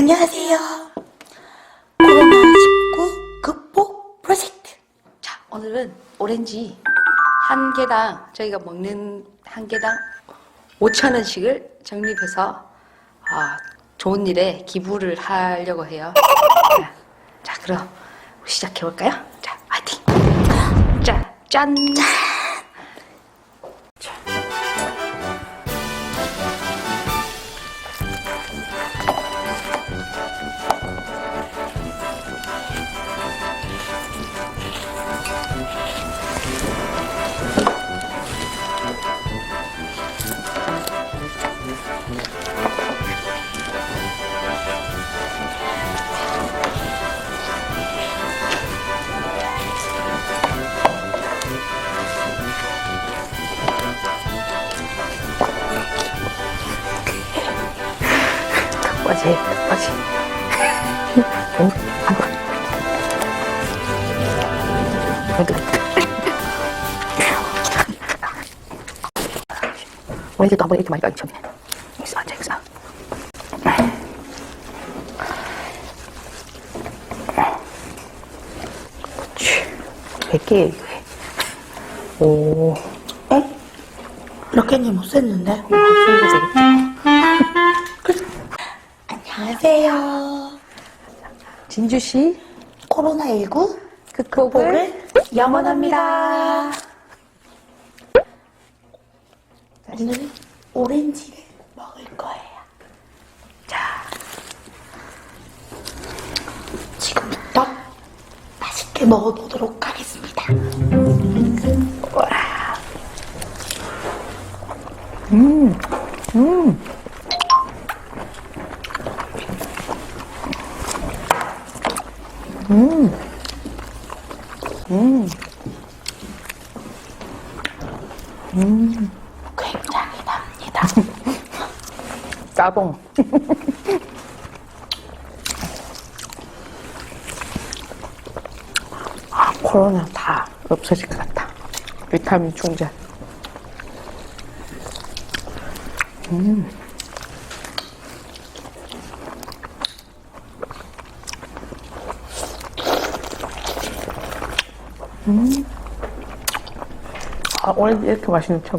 안녕하세요. 코로나19 극복 프로젝트. 자, 오늘은 오렌지 한 개당 저희가 먹는 한 개당 5천 원씩을 적립해서 아, 좋은 일에 기부를 하려고 해요. 자, 자, 그럼 시작해 볼까요? 자, 화이팅. 자, 짠. 자. 오렌지도 한번 이렇게 많이 까있쳤네. 여기서 앉아, 여기서. 그렇지. 100개, 이거 해. 오. 에? 이렇게는 못 쓰면 되겠지. 안녕하세요. 진주씨 코로나19 극복을 영원합니다. 굉장히 납니다. 까봉. 아, 코로나 다 없어질 것 같다. 비타민 충전. 아, 오렌지 이렇게 맛있는 처음.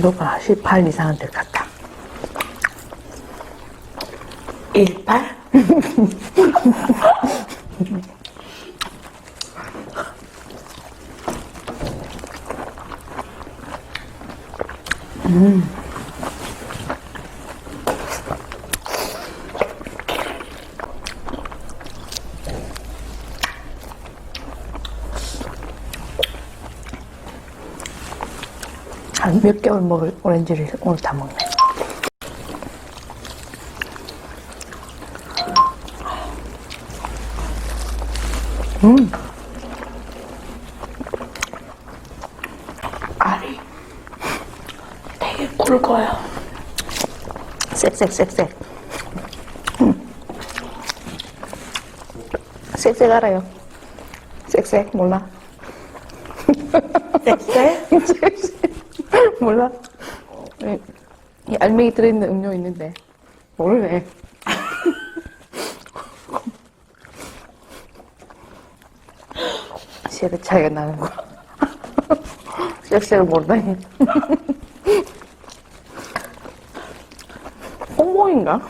당도가 18 이상은 될 것 같다. 18? 한 몇 개월 먹을 오렌지를 오늘 다 먹네. 음. 알이 되게 굵어요. 쌕쌕쌕쌕. 음. 쌕쌕 알아요? 쌕쌕 몰라? 쌕쌕? 몰라? 이, 이 알맹이 들어있는 음료 있는데 모르네. 세대 차이가 나는 거. 섹스를 모르다니. 홍보인가?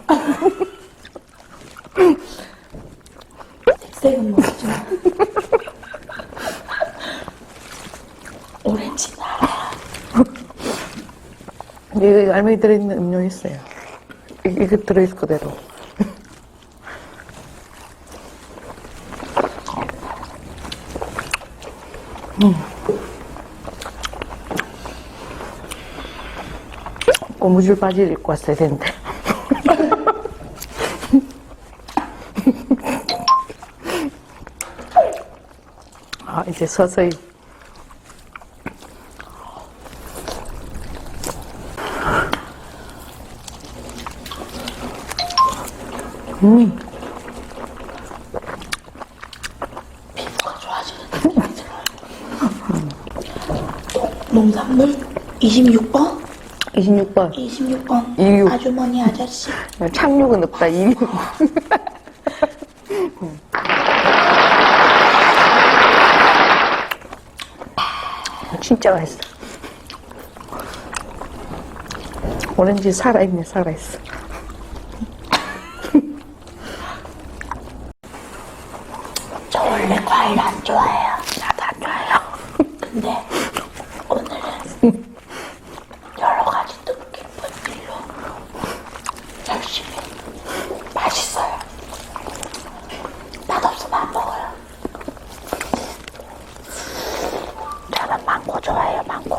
모르지만 오렌지는 알아요. 여기 알맹이 들어있는 음료 있어요. 이- 이거 들어있을 그대로. 고무줄 바지를 입고 왔어야 되는데. 아, 이제 서서히 피부가 좋아지는 느낌이 들어요. 농산물 26번? 26번. 26번. 이육. 아주머니 아저씨. 착륙은 없다, 26. 진짜 맛있어. 오렌지 살아있네, 살아있어. 저 원래 과일 안 좋아해요. 나도 안 좋아해요. 근데 오늘은 여러 가지 뜻깊은 일로 열심히 맛있어요. 맛없으면 안 먹어요. 저는 망고 좋아해요, 망고.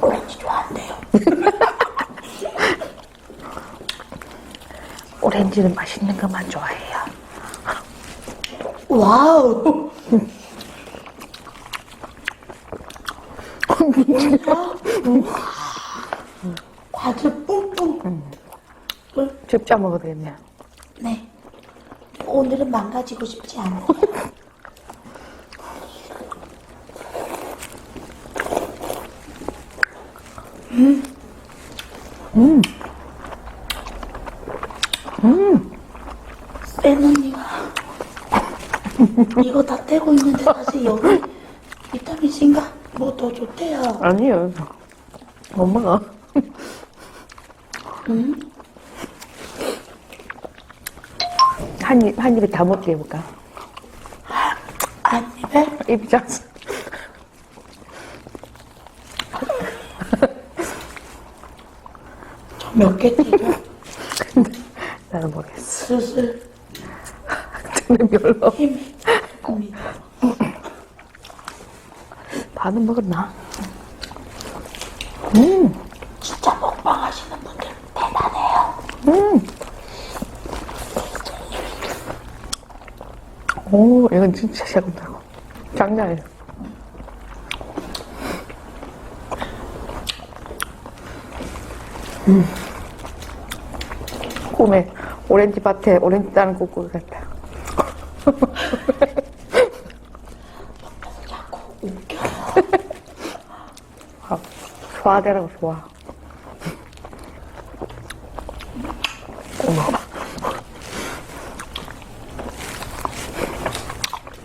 오렌지 좋아한대요. 오렌지는 맛있는 것만 좋아해요. 와우. 과즙 뿜뿜. 직접 먹어도 되겠네요. 네. 오늘은 망가지고 싶지 않아요. 음. 센 언니가 이거 다 떼고 있는데 사실 여기 비타민 C인가 뭐 더 좋대요. 아니요. 못 먹어. 한 입, 한 입에 다 먹게 해볼까? 한 입에 입이 작서. 몇개 띄죠? 나는 모르겠어. 슬슬 저는 별로. 힘이 듭니다. 반은 먹었나? 진짜 먹방 하시는 분들 대단해요. 오, 이건 진짜 새콤달콤. 장난 아니야. 음. 꿈에 오렌지 밭에 오렌지 따는 꿈꾸기 같다. 자꾸 웃겨. 아, 소화되라고 좋아.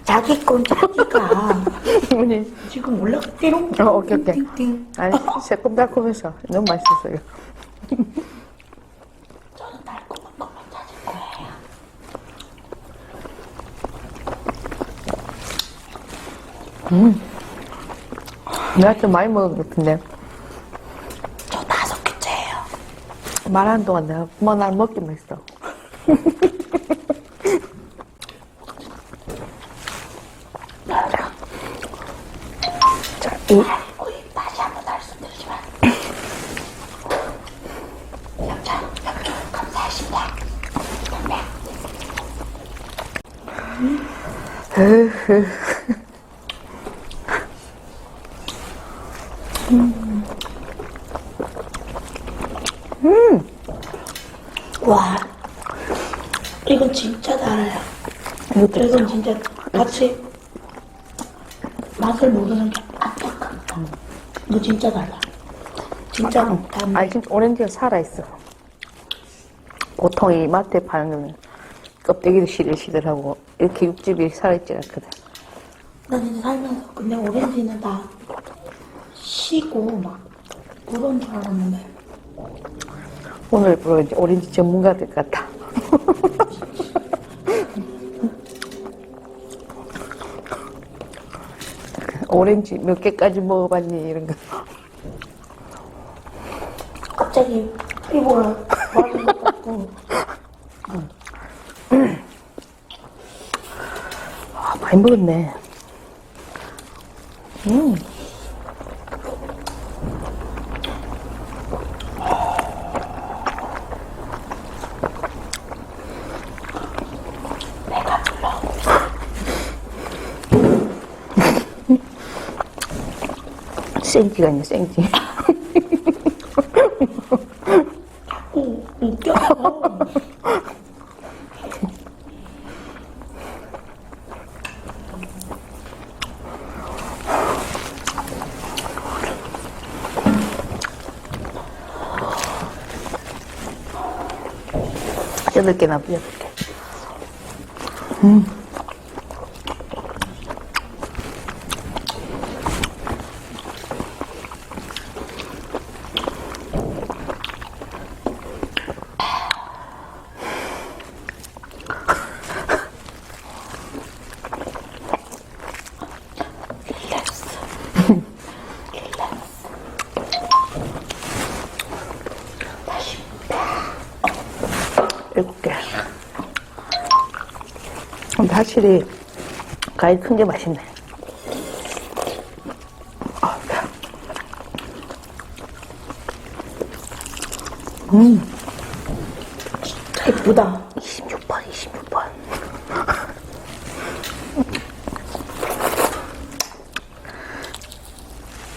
자기 건 자기가 어머니, 지금 올라가 띠롱 어, 오케이, 오케이. 띵띵. 아니, 새콤달콤해서 너무 맛있었어요. 저는 달콤한 것만 찾을 거예요. 내가 좀 많이 먹은 것 같은데. 저 다섯 개째예요. 말하는 동안 내가 뭐날 먹기만 했어. 자, 이, 우리 다시 한번 말씀드리지만 영장, 영장 감사하십니다. 네. 와, 이건 진짜 달아요. 이것도 이건 진짜 같이 맛을 모르는 게 안타깝다. 이거 진짜 달라. 진짜 단. 아니, 진짜 오렌지가 살아있어. 보통 이 마트에 파는 거는 껍데기도 시들시들하고 이렇게 육즙이 살아있지 않거든. 나 진짜 살면서 근데 오렌지는 다 쉬고 막 그런 줄 알았는데 오늘부로 이제 오렌지 전문가들 같아. 오렌지 몇 개까지 먹어봤니? 이런 거. 갑자기 피부가 좋아진 것 같고 아, 많이 먹었네. 음. 생지가 아니야, 생지. 오, 여덟 개나 여덟 개. 일곱 개. 근데 확실히 과일 큰 게 맛있네. 아, 배워. 예쁘다. 26번, 26번.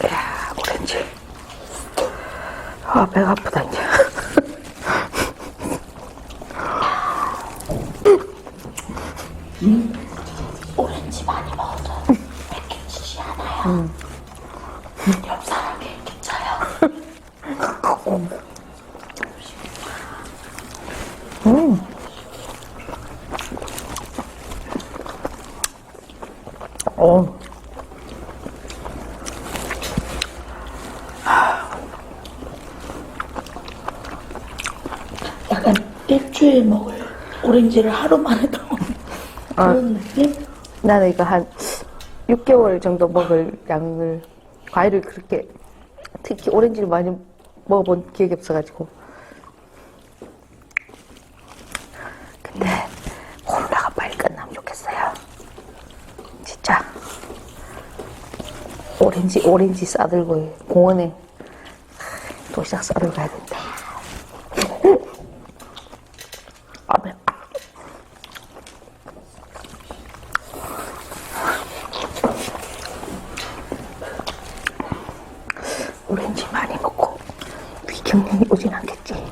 야, 오렌지. 아, 배가 아프다, 이제. 오렌지 많이 먹어서 맥혀지지 않아요. 옆 사람이 괜찮아요. 어. 약간 일주일 먹을 오렌지를 하루 만에 다 먹는 그런 느낌? 나는 이거 한 6개월 정도 먹을 양을, 과일을 그렇게, 특히 오렌지를 많이 먹어본 기억이 없어가지고. 근데, 코로나가 빨리 끝나면 좋겠어요. 진짜. 오렌지, 오렌지 싸들고 공원에 도시락 싸들고 가야 된다. 아, 매 오렌지 많이 먹고 위경련이 오진 않겠지.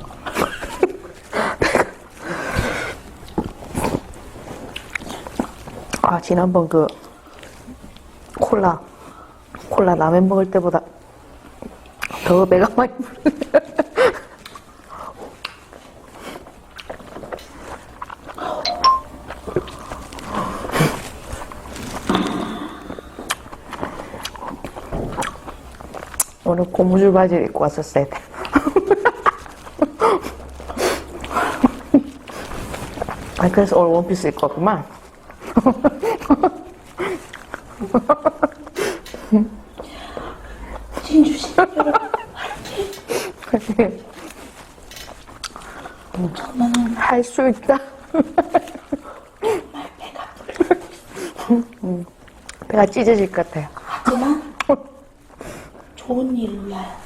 아 지난번 그 콜라 콜라 라면 먹을 때보다 더 배가 많이 부르 고무줄 바지를 입고 왔었어야 돼. 아, 그래서 오늘 원피스 입고 왔구만. 진주 씨, 여러분. 저는 할수 있다. 불러. 배가 찢어질 것 같아요. 하지만 좋은 일로야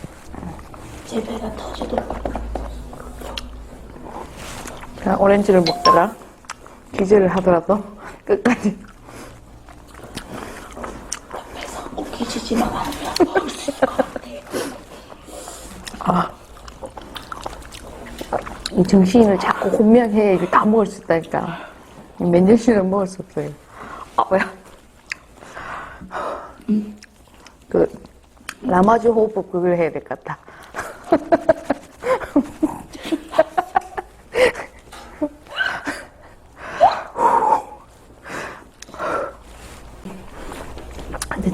제 배가 터지도록 그냥 오렌지를 먹다가 기절을 하더라도 끝까지. 옆에서 수 있을 것 같아요. 아. 이 정신을 자꾸 혼미하게 이거 다 먹을 수 있다니까. 몇 년씩은 먹을 수 없어요. 아, 뭐야. 그, 라마주 호흡법 그걸 해야 될 것 같다.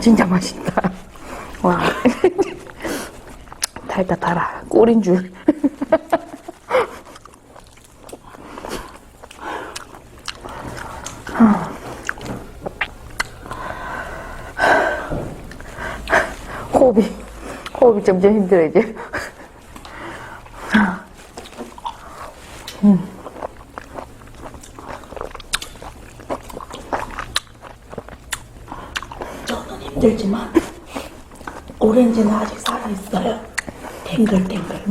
진짜 맛있다. 와. 달다 달아. 꿀인 줄. 호흡이, 호흡이 점점 힘들어, 이제. 저는 힘들지만 오렌지는 아직 살아있어요. 탱글탱글.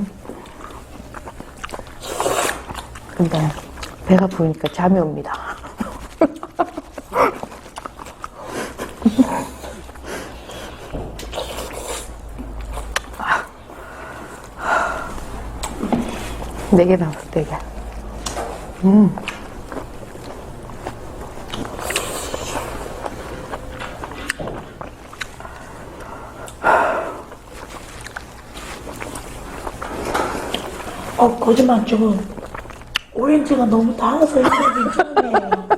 근데 배가 부르니까 잠이 옵니다. 네개 남았어, 네 개. 어, 거짓말 좀. 오렌지가 너무 달아서 괜찮네요.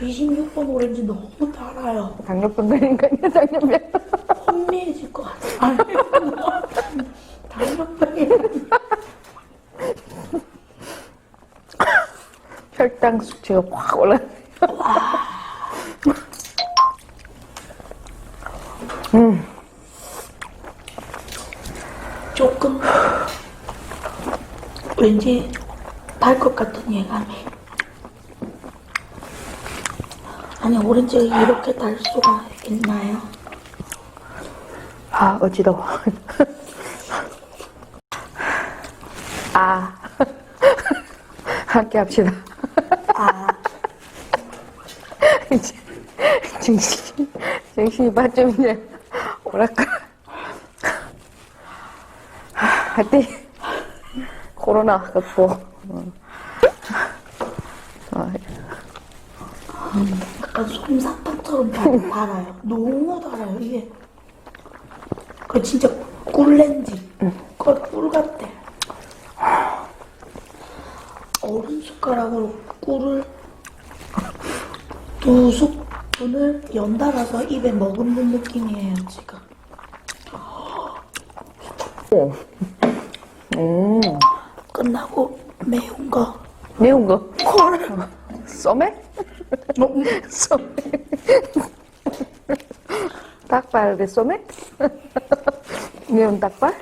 26번 오렌지 너무 달아요. 당뇨병 걸리니까요, 당뇨병. 혼미해질 것 같아요. 당뇨병이 혈당 수치가 확 올라. 조금 왠지 달 것 같은 예감이. 아니 오렌지가 이렇게 달 수가 있나요? 아, 어지러워. 아. 함께 합시다. 아, 이제 정신, 정신이 반좀 이제 오락가. 하여튼, 코로나 갖고, 어. 약간 솜사탕처럼 달- 달아요. 너무 달아요. 이게 그 진짜 꿀렌지. 그꿀 같아. 어른 숟가락으로 꿀을 두 스푼을 연달아서 입에 머금는 느낌이에요 지금. 음, 끝나고 매운 거. 매운 거. 콜. 쏘매? 쏘매. 닭발에 쏘매? 매운 닭발?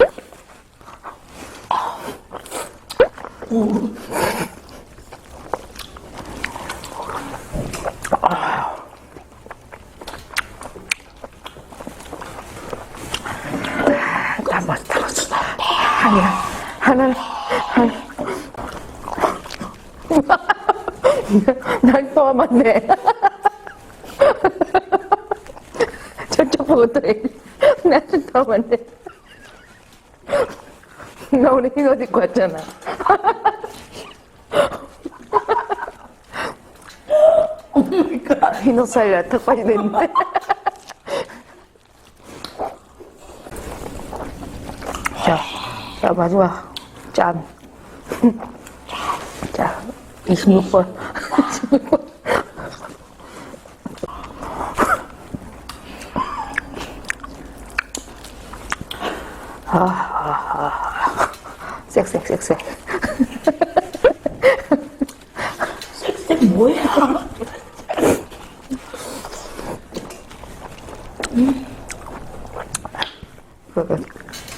다 맛, 다 맛있어. 하나, 하나, 하나. 날 포함한데. 저쪽 보고 또 해. 나를 포함한데. 나 오늘 이거 입고 왔잖아. 흰옷 살려 턱받이 됐는데. 자, 자, 마지막. 짠. 자, 26번. 26번. 섹섹 섹섹. 색 뭐예요? 그렇지,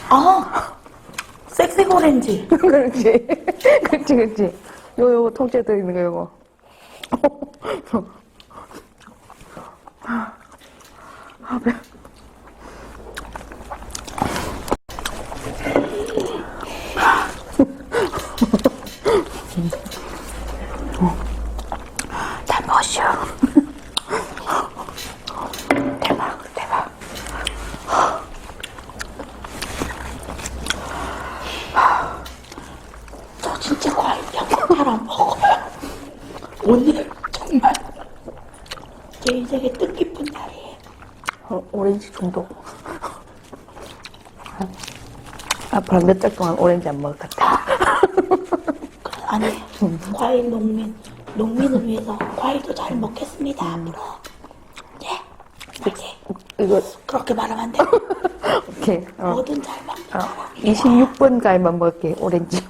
아, 색색 오렌지. 그렇지, 그렇지. 요, 요, 통째 들어있는 거, 요거. 아, 배. 잘 먹었어. 대박, 대박. 저 진짜 과일 영상 잘안 먹어요. 오늘 정말 제 인생의 뜻깊은 날이에요. 어, 오렌지 중독. 앞으로 몇 달 동안 오렌지 안 먹을 것 같아. 아니, 과일 농민, 농민을 위해서 과일도 잘 먹겠습니다, 앞으로. 예, 파이팅. 이거, 그렇게 말하면 안 돼. 이렇게, 어, 뭐든 잘 먹는 어, 사람. 26번 가위만 먹을게, 오렌지.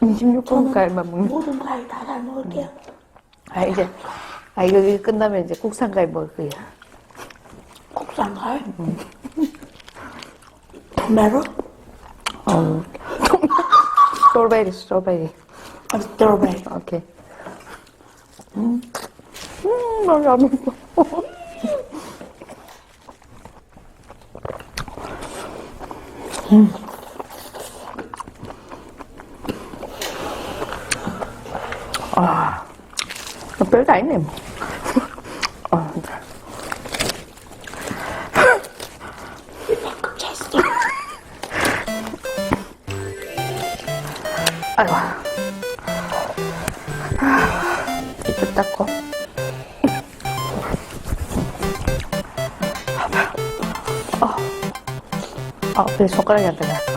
26번 가위만 먹는. 모든 과일 다 잘 먹을게요. 아, 이제, 아, 이거, 이거 끝나면 이제 국산 가위 먹을 거야. 국산 과일. 토메로? 어, 스트로베리, 스트로베리. 아, 스트로베리. 오케이. 음, 음, 너무 안 먹어. 음. 在呢。어. 뭐. 잤어. 네. 아이고. 이도 닦고. 어. 아, 왜 손가락이 안 되냐.